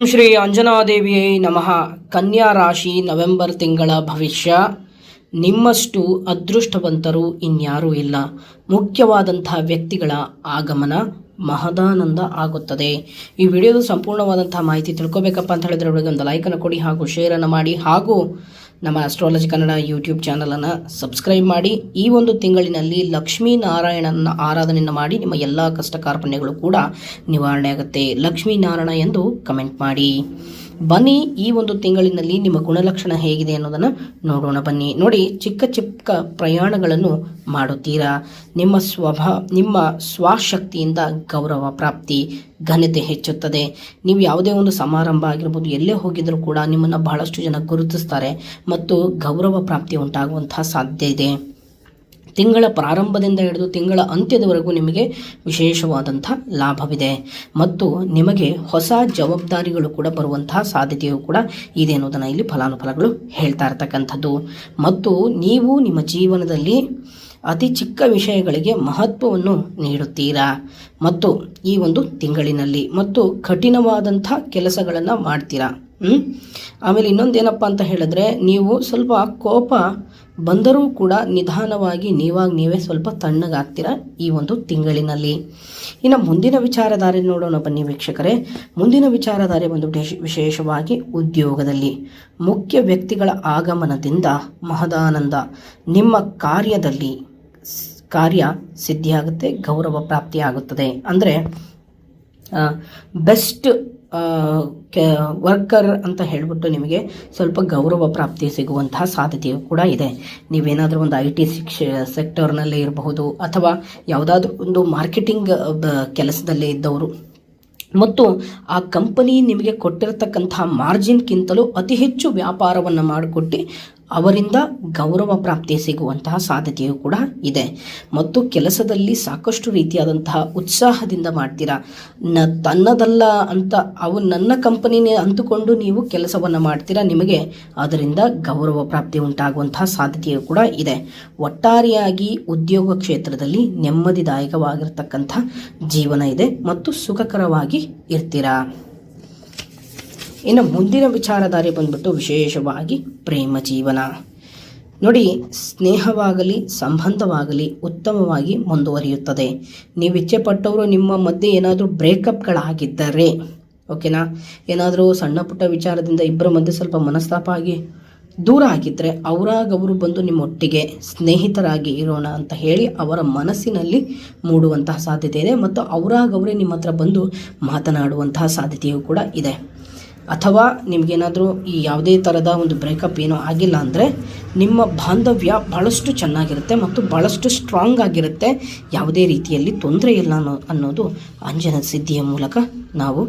ಶ್ರೀ ಅಂಜನಾದೇವಿಯೇ ನಮಃ. ಕನ್ಯಾ ರಾಶಿ ನವೆಂಬರ್ ತಿಂಗಳ ಭವಿಷ್ಯ. ನಿಮ್ಮಷ್ಟು ಅದೃಷ್ಟವಂತರು ಇನ್ಯಾರೂ ಇಲ್ಲ. ಮುಖ್ಯವಾದಂತಹ ವ್ಯಕ್ತಿಗಳ ಆಗಮನ ಮಹದಾನಂದ ಆಗುತ್ತದೆ. ಈ ವಿಡಿಯೋದ ಸಂಪೂರ್ಣವಾದಂತಹ ಮಾಹಿತಿ ತಿಳ್ಕೊಬೇಕಪ್ಪ ಅಂತ ಹೇಳಿದ್ರೆ ಒಳಗೆ ಒಂದು ಲೈಕನ್ನು ಕೊಡಿ ಹಾಗೂ ಶೇರನ್ನು ಮಾಡಿ ಹಾಗೂ ನಮ್ಮ ಅಸ್ಟ್ರಾಲಜಿ ಕನ್ನಡ ಯೂಟ್ಯೂಬ್ ಚಾನಲನ್ನು ಸಬ್ಸ್ಕ್ರೈಬ್ ಮಾಡಿ, ಈ ಒಂದು ತಿಂಗಳಿನಲ್ಲಿ ಲಕ್ಷ್ಮೀ ನಾರಾಯಣನ ಆರಾಧನೆಯನ್ನು ಮಾಡಿ, ನಿಮ್ಮ ಎಲ್ಲ ಕಷ್ಟ ಕಾರ್ಪಣ್ಯಗಳು ಕೂಡ ನಿವಾರಣೆ ಆಗುತ್ತೆ. ಲಕ್ಷ್ಮೀ ನಾರಾಯಣ ಎಂದು ಕಮೆಂಟ್ ಮಾಡಿ. ಬನ್ನಿ, ಈ ಒಂದು ತಿಂಗಳಿನಲ್ಲಿ ನಿಮ್ಮ ಗುಣಲಕ್ಷಣ ಹೇಗಿದೆ ಅನ್ನೋದನ್ನು ನೋಡೋಣ ಬನ್ನಿ. ನೋಡಿ, ಚಿಕ್ಕ ಚಿಕ್ಕ ಪ್ರಯಾಣಗಳನ್ನು ಮಾಡುತ್ತೀರಾ? ನಿಮ್ಮ ಸ್ವಭಾ, ನಿಮ್ಮ ಸ್ವಶಕ್ತಿಯಿಂದ ಗೌರವ ಪ್ರಾಪ್ತಿ, ಘನತೆ ಹೆಚ್ಚುತ್ತದೆ. ನೀವು ಯಾವುದೇ ಒಂದು ಸಮಾರಂಭ ಆಗಿರ್ಬೋದು, ಎಲ್ಲೇ ಹೋಗಿದ್ರೂ ಕೂಡ ನಿಮ್ಮನ್ನು ಬಹಳಷ್ಟು ಜನ ಗುರುತಿಸ್ತಾರೆ ಮತ್ತು ಗೌರವ ಪ್ರಾಪ್ತಿ ಉಂಟಾಗುವಂತಹ ಸಾಧ್ಯ ಇದೆ. ತಿಂಗಳ ಪ್ರಾರಂಭದಿಂದ ಹಿಡಿದು ತಿಂಗಳ ಅಂತ್ಯದವರೆಗೂ ನಿಮಗೆ ವಿಶೇಷವಾದಂಥ ಲಾಭವಿದೆ. ಮತ್ತು ನಿಮಗೆ ಹೊಸ ಜವಾಬ್ದಾರಿಗಳು ಕೂಡ ಬರುವಂತಹ ಸಾಧ್ಯತೆಯು ಕೂಡ ಇದೆ ಅನ್ನೋದನ್ನು ಇಲ್ಲಿ ಫಲಾನುಫಲಗಳು ಹೇಳ್ತಾ ಇರ್ತಕ್ಕಂಥದ್ದು. ಮತ್ತು ನೀವು ನಿಮ್ಮ ಜೀವನದಲ್ಲಿ ಅತಿ ಚಿಕ್ಕ ವಿಷಯಗಳಿಗೆ ಮಹತ್ವವನ್ನು ನೀಡುತ್ತೀರಾ? ಮತ್ತು ಈ ಒಂದು ತಿಂಗಳಿನಲ್ಲಿ ಮತ್ತು ಕಠಿಣವಾದಂಥ ಕೆಲಸಗಳನ್ನು ಮಾಡ್ತೀರಾ? ಹ್ಮ್? ಆಮೇಲೆ ಇನ್ನೊಂದೇನಪ್ಪ ಅಂತ ಹೇಳಿದ್ರೆ, ನೀವು ಸ್ವಲ್ಪ ಕೋಪ ಬಂದರೂ ಕೂಡ ನಿಧಾನವಾಗಿ ನೀವಾಗ ನೀವೇ ಸ್ವಲ್ಪ ತಣ್ಣಗಾಗ್ತೀರಾ ಈ ಒಂದು ತಿಂಗಳಿನಲ್ಲಿ. ಇನ್ನು ಮುಂದಿನ ವಿಚಾರಧಾರೆ ನೋಡೋಣ ಬನ್ನಿ ವೀಕ್ಷಕರೇ. ಮುಂದಿನ ವಿಚಾರಧಾರೆ ಒಂದು ವಿಶೇಷ- ವಿಶೇಷವಾಗಿ ಉದ್ಯೋಗದಲ್ಲಿ. ಮುಖ್ಯ ವ್ಯಕ್ತಿಗಳ ಆಗಮನದಿಂದ ಮಹದಾನಂದ. ನಿಮ್ಮ ಕಾರ್ಯದಲ್ಲಿ ಕಾರ್ಯ ಸಿದ್ಧಿಯಾಗುತ್ತೆ, ಗೌರವ ಪ್ರಾಪ್ತಿಯಾಗುತ್ತದೆ. ಅಂದರೆ ಬೆಸ್ಟ್ ವರ್ಕರ್ ಅಂತ ಹೇಳಿಬಿಟ್ಟು ನಿಮಗೆ ಸ್ವಲ್ಪ ಗೌರವ ಪ್ರಾಪ್ತಿ ಸಿಗುವಂತಹ ಸಾಧ್ಯತೆಯು ಕೂಡ ಇದೆ. ನೀವೇನಾದರೂ ಒಂದು ಐ ಟಿ ಶಿಕ್ಷ, ಸೆಕ್ಟರ್ನಲ್ಲೇ ಇರಬಹುದು ಅಥವಾ ಯಾವುದಾದ್ರೂ ಒಂದು ಮಾರ್ಕೆಟಿಂಗ್ ಕೆಲಸದಲ್ಲೇ ಇದ್ದವರು. ಮತ್ತು ಆ ಕಂಪನಿ ನಿಮಗೆ ಕೊಟ್ಟಿರತಕ್ಕಂತಹ ಮಾರ್ಜಿನ್ಗಿಂತಲೂ ಅತಿ ಹೆಚ್ಚು ವ್ಯಾಪಾರವನ್ನು ಮಾಡಿಕೊಟ್ಟು ಅವರಿಂದ ಗೌರವ ಪ್ರಾಪ್ತಿ ಸಿಗುವಂತಹ ಸಾಧ್ಯತೆಯು ಕೂಡ ಇದೆ. ಮತ್ತು ಕೆಲಸದಲ್ಲಿ ಸಾಕಷ್ಟು ರೀತಿಯಾದಂತಹ ಉತ್ಸಾಹದಿಂದ ಮಾಡ್ತೀರಾ? ನ ತನ್ನದಲ್ಲ ಅಂತ ಅವು ನನ್ನ ಕಂಪನಿನೇ ಅಂದುಕೊಂಡು ನೀವು ಕೆಲಸವನ್ನು ಮಾಡ್ತೀರಾ ನಿಮಗೆ? ಅದರಿಂದ ಗೌರವ ಪ್ರಾಪ್ತಿ ಉಂಟಾಗುವಂತಹ ಸಾಧ್ಯತೆಯು ಕೂಡ ಇದೆ. ಒಟ್ಟಾರೆಯಾಗಿ ಉದ್ಯೋಗ ಕ್ಷೇತ್ರದಲ್ಲಿ ನೆಮ್ಮದಿದಾಯಕವಾಗಿರ್ತಕ್ಕಂಥ ಜೀವನ ಇದೆ ಮತ್ತು ಸುಖಕರವಾಗಿ ಇರ್ತೀರಾ? ಇನ್ನು ಮುಂದಿನ ವಿಚಾರಧಾರೆ ಬಂದ್ಬಿಟ್ಟು ವಿಶೇಷವಾಗಿ ಪ್ರೇಮ ಜೀವನ. ನೋಡಿ, ಸ್ನೇಹವಾಗಲಿ, ಸಂಬಂಧವಾಗಲಿ ಉತ್ತಮವಾಗಿ ಮುಂದುವರಿಯುತ್ತದೆ. ನೀವು ಇಚ್ಛೆಪಟ್ಟವರು ನಿಮ್ಮ ಮಧ್ಯೆ ಏನಾದರೂ ಬ್ರೇಕಪ್ಗಳಾಗಿದ್ದರೆ, ಓಕೆನಾ? ಏನಾದರೂ ಸಣ್ಣ ಪುಟ್ಟ ವಿಚಾರದಿಂದ ಇಬ್ಬರ ಮಧ್ಯೆ ಸ್ವಲ್ಪ ಮನಸ್ತಾಪ ಆಗಿ ದೂರ ಆಗಿದ್ದರೆ ಅವರಾಗವರು ಬಂದು ನಿಮ್ಮೊಟ್ಟಿಗೆ ಸ್ನೇಹಿತರಾಗಿ ಇರೋಣ ಅಂತ ಹೇಳಿ ಅವರ ಮನಸ್ಸಿನಲ್ಲಿ ಮೂಡುವಂತಹ ಸಾಧ್ಯತೆ ಇದೆ ಮತ್ತು ಅವರಾಗವರೇ ನಿಮ್ಮ ಹತ್ರ ಬಂದು ಮಾತನಾಡುವಂತಹ ಸಾಧ್ಯತೆಯೂ ಕೂಡ ಇದೆ. ಅಥವಾ ನಿಮಗೇನಾದರೂ ಈ ಯಾವುದೇ ಥರದ ಒಂದು ಬ್ರೇಕಪ್ ಏನೋ ಆಗಿಲ್ಲ ಅಂದರೆ ನಿಮ್ಮ ಬಾಂಧವ್ಯ ಭಾಳಷ್ಟು ಚೆನ್ನಾಗಿರುತ್ತೆ ಮತ್ತು ಭಾಳಷ್ಟು ಸ್ಟ್ರಾಂಗ್ ಆಗಿರುತ್ತೆ. ಯಾವುದೇ ರೀತಿಯಲ್ಲಿ ತೊಂದರೆ ಇಲ್ಲ ಅನ್ನೋ, ಅನ್ನೋದು ಅಂಜನ ಸಿದ್ಧಿಯ ಮೂಲಕ ನಾವು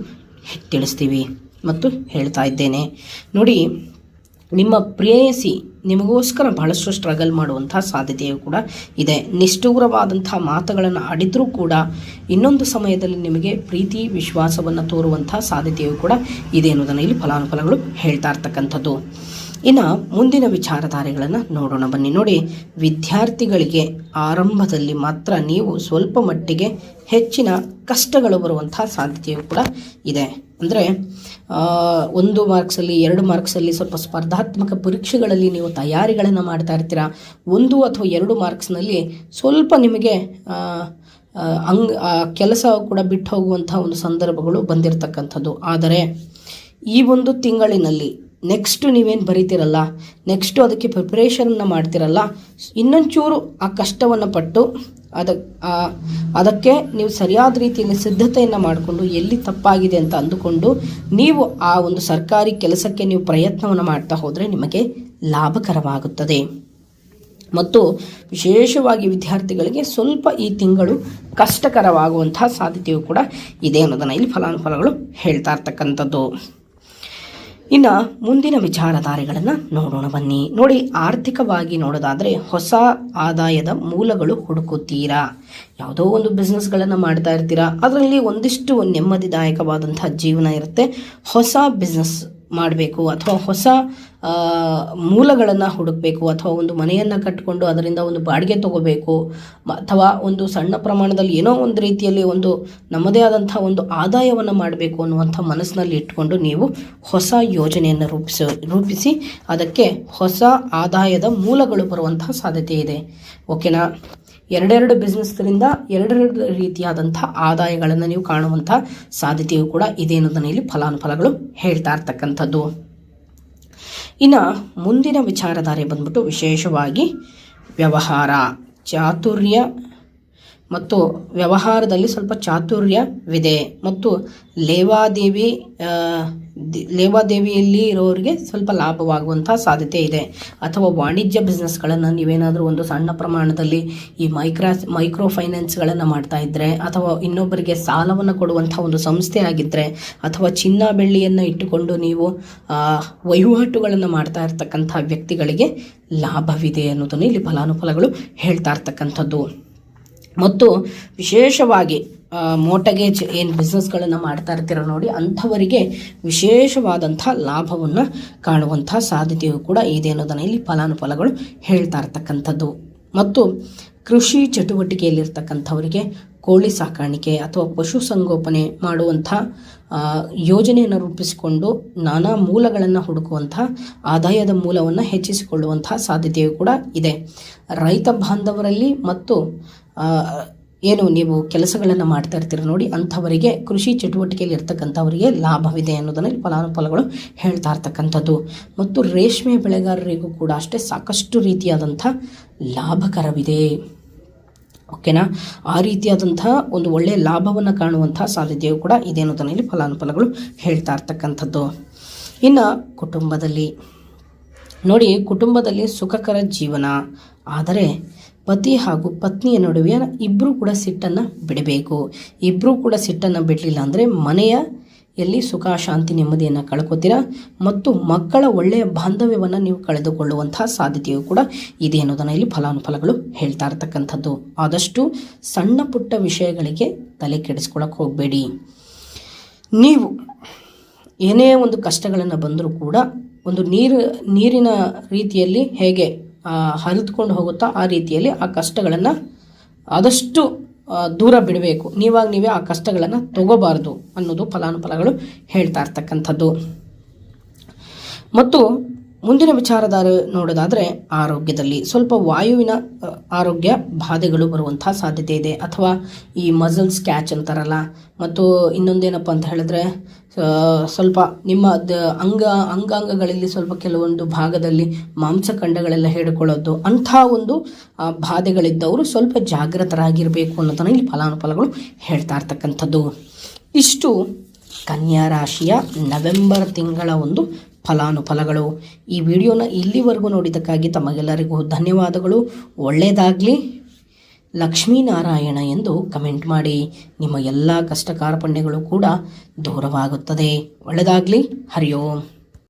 ತಿಳಿಸ್ತೀವಿ ಮತ್ತು ಹೇಳ್ತಾ ಇದ್ದೇನೆ. ನೋಡಿ ನಿಮ್ಮ ಪ್ರೇಯಸಿ ನಿಮಗೋಸ್ಕರ ಬಹಳಷ್ಟು ಸ್ಟ್ರಗಲ್ ಮಾಡುವಂಥ ಸಾಧ್ಯತೆಯು ಕೂಡ ಇದೆ. ನಿಷ್ಠೂರವಾದಂಥ ಮಾತುಗಳನ್ನು ಆಡಿದ್ರೂ ಕೂಡ ಇನ್ನೊಂದು ಸಮಯದಲ್ಲಿ ನಿಮಗೆ ಪ್ರೀತಿ, ವಿಶ್ವಾಸವನ್ನು ತೋರುವಂಥ ಸಾಧ್ಯತೆಯು ಕೂಡ ಇದೆ ಅನ್ನೋದನ್ನು ಇಲ್ಲಿ ಫಲಾನುಫಲಗಳು ಹೇಳ್ತಾ ಇರ್ತಕ್ಕಂಥದ್ದು. ಇನ್ನು ಮುಂದಿನ ವಿಚಾರಧಾರೆಗಳನ್ನು ನೋಡೋಣ. ಬನ್ನಿ ನೋಡಿ. ವಿದ್ಯಾರ್ಥಿಗಳಿಗೆ ಆರಂಭದಲ್ಲಿ ಮಾತ್ರ ನೀವು ಸ್ವಲ್ಪ ಮಟ್ಟಿಗೆ ಹೆಚ್ಚಿನ ಕಷ್ಟಗಳು ಬರುವಂಥ ಸಾಧ್ಯತೆಯು ಕೂಡ ಇದೆ. ಅಂದರೆ ಒಂದು ಮಾರ್ಕ್ಸಲ್ಲಿ, ಎರಡು ಮಾರ್ಕ್ಸಲ್ಲಿ ಸ್ವಲ್ಪ ಸ್ಪರ್ಧಾತ್ಮಕ ಪರೀಕ್ಷೆಗಳಲ್ಲಿ ನೀವು ತಯಾರಿಗಳನ್ನು ಮಾಡ್ತಾ ಇರ್ತೀರಾ? ಒಂದು ಅಥವಾ ಎರಡು ಮಾರ್ಕ್ಸ್ನಲ್ಲಿ ಸ್ವಲ್ಪ ನಿಮಗೆ ಅಂಗ್ ಕೆಲಸ ಕೂಡ ಬಿಟ್ಟು ಹೋಗುವಂಥ ಒಂದು ಸಂದರ್ಭಗಳು ಬಂದಿರತಕ್ಕಂಥದ್ದು. ಆದರೆ ಈ ಒಂದು ತಿಂಗಳಿನಲ್ಲಿ ನೆಕ್ಸ್ಟ್ ನೀವೇನು ಬರೀತಿರಲ್ಲ? ನೆಕ್ಸ್ಟು ಅದಕ್ಕೆ ಪ್ರಿಪ್ರೇಷನ್ನ ಮಾಡ್ತಿರಲ್ಲ. ಇನ್ನೊಂಚೂರು ಆ ಕಷ್ಟವನ್ನು ಪಟ್ಟು ಅದ ಅದಕ್ಕೆ ನೀವು ಸರಿಯಾದ ರೀತಿಯಲ್ಲಿ ಸಿದ್ಧತೆಯನ್ನು ಮಾಡಿಕೊಂಡು ಎಲ್ಲಿ ತಪ್ಪಾಗಿದೆ ಅಂತ ಅಂದುಕೊಂಡು ನೀವು ಆ ಒಂದು ಸರ್ಕಾರಿ ಕೆಲಸಕ್ಕೆ ನೀವು ಪ್ರಯತ್ನವನ್ನು ಮಾಡ್ತಾ ಹೋದರೆ ನಿಮಗೆ ಲಾಭಕರವಾಗುತ್ತದೆ. ಮತ್ತು ವಿಶೇಷವಾಗಿ ವಿದ್ಯಾರ್ಥಿಗಳಿಗೆ ಸ್ವಲ್ಪ ಈ ತಿಂಗಳು ಕಷ್ಟಕರವಾಗುವಂತಹ ಸಾಧ್ಯತೆಯು ಕೂಡ ಇದೆ ಅನ್ನೋದನ್ನು ಇಲ್ಲಿ ಫಲಾನುಫಲಗಳು ಹೇಳ್ತಾ ಇರ್ತಕ್ಕಂಥದ್ದು. ಇನ್ನು ಮುಂದಿನ ವಿಚಾರಧಾರೆಗಳನ್ನು ನೋಡೋಣ ಬನ್ನಿ. ನೋಡಿ, ಆರ್ಥಿಕವಾಗಿ ನೋಡೋದಾದರೆ ಹೊಸ ಆದಾಯದ ಮೂಲಗಳು ಹುಡುಕುತ್ತೀರಾ? ಯಾವುದೋ ಒಂದು ಬಿಸ್ನೆಸ್ಗಳನ್ನು ಮಾಡ್ತಾ ಇರ್ತೀರಾ? ಅದರಲ್ಲಿ ಒಂದಿಷ್ಟು ನೆಮ್ಮದಿದಾಯಕವಾದಂಥ ಜೀವನ ಇರುತ್ತೆ. ಹೊಸ ಬಿಸ್ನೆಸ್ ಮಾಡಬೇಕು ಅಥವಾ ಹೊಸ ಮೂಲಗಳನ್ನು ಹುಡುಕಬೇಕು ಅಥವಾ ಒಂದು ಮನೆಯನ್ನು ಕಟ್ಟಿಕೊಂಡು ಅದರಿಂದ ಒಂದು ಬಾಡಿಗೆ ತಗೋಬೇಕು, ಅಥವಾ ಒಂದು ಸಣ್ಣ ಪ್ರಮಾಣದಲ್ಲಿ ಏನೋ ಒಂದು ರೀತಿಯಲ್ಲಿ ಒಂದು ನಮ್ಮದೇ ಆದಂಥ ಒಂದು ಆದಾಯವನ್ನು ಮಾಡಬೇಕು ಅನ್ನುವಂಥ ಮನಸ್ಸಿನಲ್ಲಿ ಇಟ್ಕೊಂಡು ನೀವು ಹೊಸ ಯೋಜನೆಯನ್ನು ರೂಪಿಸ, ರೂಪಿಸಿ ಅದಕ್ಕೆ ಹೊಸ ಆದಾಯದ ಮೂಲಗಳು ಬರುವಂತಹ ಸಾಧ್ಯತೆ ಇದೆ. ಓಕೆನಾ? ಎರಡೆರಡು ಬಿಸ್ನೆಸ್ಗಳಿಂದ ಎರಡೆರಡು ರೀತಿಯಾದಂಥ ಆದಾಯಗಳನ್ನು ನೀವು ಕಾಣುವಂಥ ಸಾಧ್ಯತೆಯು ಕೂಡ ಇದೆ ಅನ್ನೋದನ್ನು ಇಲ್ಲಿ ಫಲಾನುಫಲಗಳು ಹೇಳ್ತಾ ಇರ್ತಕ್ಕಂಥದ್ದು. ಇನ್ನು ಮುಂದಿನ ವಿಚಾರಧಾರೆ ಬಂದ್ಬಿಟ್ಟು ವಿಶೇಷವಾಗಿ ವ್ಯವಹಾರ, ಚಾತುರ್ಯ ಮತ್ತು ವ್ಯವಹಾರದಲ್ಲಿ ಸ್ವಲ್ಪ ಚಾತುರ್ಯವಿದೆ. ಮತ್ತು ಲೇವಾದೇವಿ ಲೇವಾದೇವಿಯಲ್ಲಿ ಇರೋರಿಗೆ ಸ್ವಲ್ಪ ಲಾಭವಾಗುವಂಥ ಸಾಧ್ಯತೆ ಇದೆ. ಅಥವಾ ವಾಣಿಜ್ಯ ಬಿಸ್ನೆಸ್ಗಳನ್ನು ನೀವೇನಾದರೂ ಒಂದು ಸಣ್ಣ ಪ್ರಮಾಣದಲ್ಲಿ ಈ ಮೈಕ್ರಾ ಮೈಕ್ರೋ ಫೈನಾನ್ಸ್ಗಳನ್ನು ಮಾಡ್ತಾ ಇದ್ದರೆ ಅಥವಾ ಇನ್ನೊಬ್ಬರಿಗೆ ಸಾಲವನ್ನು ಕೊಡುವಂಥ ಒಂದು ಸಂಸ್ಥೆ ಆಗಿದ್ದರೆ ಅಥವಾ ಚಿನ್ನ ಬೆಳ್ಳಿಯನ್ನು ಇಟ್ಟುಕೊಂಡು ನೀವು ವಹಿವಾಟುಗಳನ್ನು ಮಾಡ್ತಾ ಇರ್ತಕ್ಕಂಥ ವ್ಯಕ್ತಿಗಳಿಗೆ ಲಾಭವಿದೆ ಅನ್ನೋದನ್ನು ಇಲ್ಲಿ ಫಲಾನುಫಲಗಳು ಹೇಳ್ತಾ ಇರ್ತಕ್ಕಂಥದ್ದು. ಮತ್ತು ವಿಶೇಷವಾಗಿ ಮೋಟಗೇಜ್ ಏನು ಬಿಸ್ನೆಸ್ಗಳನ್ನು ಮಾಡ್ತಾ ಇರ್ತೀರ ನೋಡಿ, ಅಂಥವರಿಗೆ ವಿಶೇಷವಾದಂಥ ಲಾಭವನ್ನು ಕಾಣುವಂಥ ಸಾಧ್ಯತೆಯು ಕೂಡ ಇದೆ ಅನ್ನೋದನ್ನು ಇಲ್ಲಿ ಫಲಾನುಫಲಗಳು ಹೇಳ್ತಾ ಇರ್ತಕ್ಕಂಥದ್ದು. ಮತ್ತು ಕೃಷಿ ಚಟುವಟಿಕೆಯಲ್ಲಿರ್ತಕ್ಕಂಥವರಿಗೆ ಕೋಳಿ ಸಾಕಾಣಿಕೆ ಅಥವಾ ಪಶುಸಂಗೋಪನೆ ಮಾಡುವಂಥ ಯೋಜನೆಯನ್ನು ರೂಪಿಸಿಕೊಂಡು ನಾನಾ ಮೂಲಗಳನ್ನು ಹುಡುಕುವಂಥ, ಆದಾಯದ ಮೂಲವನ್ನು ಹೆಚ್ಚಿಸಿಕೊಳ್ಳುವಂಥ ಸಾಧ್ಯತೆಯು ಕೂಡ ಇದೆ. ರೈತ ಬಾಂಧವರಲ್ಲಿ ಮತ್ತು ಏನು ನೀವು ಕೆಲಸಗಳನ್ನು ಮಾಡ್ತಾ ಇರ್ತೀರ ನೋಡಿ ಅಂಥವರಿಗೆ ಕೃಷಿ ಚಟುವಟಿಕೆಯಲ್ಲಿ ಇರ್ತಕ್ಕಂಥವರಿಗೆ ಲಾಭವಿದೆ ಅನ್ನೋದನ್ನು ಫಲಾನುಫಲಗಳು ಹೇಳ್ತಾ ಇರ್ತಕ್ಕಂಥದ್ದು. ಮತ್ತು ರೇಷ್ಮೆ ಬೆಳೆಗಾರರಿಗೂ ಕೂಡ ಅಷ್ಟೇ ಸಾಕಷ್ಟು ರೀತಿಯಾದಂಥ ಲಾಭಕರವಿದೆ. ಓಕೆನಾ? ಆ ರೀತಿಯಾದಂಥ ಒಂದು ಒಳ್ಳೆಯ ಲಾಭವನ್ನು ಕಾಣುವಂಥ ಸಾಧ್ಯತೆಯು ಕೂಡ ಇದೆ ಅನ್ನೋದನ್ನು ಇಲ್ಲಿ ಫಲಾನುಫಲಗಳು ಹೇಳ್ತಾ ಇರ್ತಕ್ಕಂಥದ್ದು. ಇನ್ನು ಕುಟುಂಬದಲ್ಲಿ ನೋಡಿ ಕುಟುಂಬದಲ್ಲಿ ಸುಖಕರ ಜೀವನ. ಆದರೆ ಪತಿ ಹಾಗೂ ಪತ್ನಿಯ ನಡುವೆ ಇಬ್ಬರೂ ಕೂಡ ಸಿಟ್ಟನ್ನು ಬಿಡಬೇಕು. ಇಬ್ಬರೂ ಕೂಡ ಸಿಟ್ಟನ್ನು ಬಿಡಲಿಲ್ಲ ಅಂದರೆ ಮನೆಯ ಎಲ್ಲಿ ಸುಖ, ಶಾಂತಿ, ನೆಮ್ಮದಿಯನ್ನು ಕಳ್ಕೋತೀರಾ? ಮತ್ತು ಮಕ್ಕಳ ಒಳ್ಳೆಯ ಬಾಂಧವ್ಯವನ್ನು ನೀವು ಕಳೆದುಕೊಳ್ಳುವಂತಹ ಸಾಧ್ಯತೆಯು ಕೂಡ ಇದೆ ಅನ್ನೋದನ್ನು ಇಲ್ಲಿ ಫಲಾನುಫಲಗಳು ಹೇಳ್ತಾ ಇರ್ತಕ್ಕಂಥದ್ದು. ಆದಷ್ಟು ಸಣ್ಣ ಪುಟ್ಟ ವಿಷಯಗಳಿಗೆ ತಲೆ ಕೆಡಿಸ್ಕೊಳಕ್ಕೆ ಹೋಗಬೇಡಿ. ನೀವು ಏನೇ ಒಂದು ಕಷ್ಟಗಳನ್ನು ಬಂದರೂ ಕೂಡ ಒಂದು ನೀರು, ನೀರಿನ ರೀತಿಯಲ್ಲಿ ಹೇಗೆ ಹರಿದುಕೊಂಡು ಹೋಗುತ್ತಾ ಆ ರೀತಿಯಲ್ಲಿ ಆ ಕಷ್ಟಗಳನ್ನು ಆದಷ್ಟು ದೂರ ಬಿಡಬೇಕು. ನೀವಾಗ ನೀವೇ ಆ ಕಷ್ಟಗಳನ್ನು ತಗೋಬಾರ್ದು ಅನ್ನೋದು ಫಲಾನುಫಲಗಳು ಹೇಳ್ತಾ ಇರ್ತಕ್ಕಂಥದ್ದು. ಮತ್ತು ಮುಂದಿನ ವಿಚಾರಧಾರೆ ನೋಡೋದಾದರೆ ಆರೋಗ್ಯದಲ್ಲಿ. ಸ್ವಲ್ಪ ವಾಯುವಿನ ಆರೋಗ್ಯ ಬಾಧೆಗಳು ಬರುವಂತಹ ಸಾಧ್ಯತೆ ಇದೆ. ಅಥವಾ ಈ ಮಸಲ್ಸ್ ಕ್ಯಾಚ್ ಅಂತಾರಲ್ಲ. ಮತ್ತು ಇನ್ನೊಂದೇನಪ್ಪ ಅಂತ ಹೇಳಿದ್ರೆ ಸ್ವಲ್ಪ ನಿಮ್ಮ ದ ಅಂಗ, ಅಂಗಾಂಗಗಳಲ್ಲಿ ಸ್ವಲ್ಪ ಕೆಲವೊಂದು ಭಾಗದಲ್ಲಿ ಮಾಂಸಖಂಡಗಳೆಲ್ಲ ಹೇಳಿಕೊಳ್ಳೋದು, ಅಂಥ ಒಂದು ಬಾಧೆಗಳಿದ್ದವರು ಸ್ವಲ್ಪ ಜಾಗೃತರಾಗಿರಬೇಕು ಅನ್ನೋದನ್ನು ಇಲ್ಲಿ ಫಲಾನುಫಲಗಳು ಹೇಳ್ತಾ ಇರ್ತಕ್ಕಂಥದ್ದು. ಇಷ್ಟು ಕನ್ಯಾ ರಾಶಿಯ ನವೆಂಬರ್ ತಿಂಗಳ ಒಂದು ಫಲಾನುಫಲಗಳು. ಈ ವಿಡಿಯೋನ ಇಲ್ಲಿವರೆಗೂ ನೋಡಿದ್ದಕ್ಕಾಗಿ ತಮಗೆಲ್ಲರಿಗೂ ಧನ್ಯವಾದಗಳು. ಒಳ್ಳೆಯದಾಗಲಿ ಲಕ್ಷ್ಮೀನಾರಾಯಣ ಎಂದು ಕಮೆಂಟ್ ಮಾಡಿ. ನಿಮ್ಮ ಎಲ್ಲ ಕಷ್ಟ ಕಾರ್ಪಣ್ಯಗಳು ಕೂಡ ದೂರವಾಗುತ್ತದೆ. ಒಳ್ಳೆಯದಾಗಲಿ ಹರಿ ಓಂ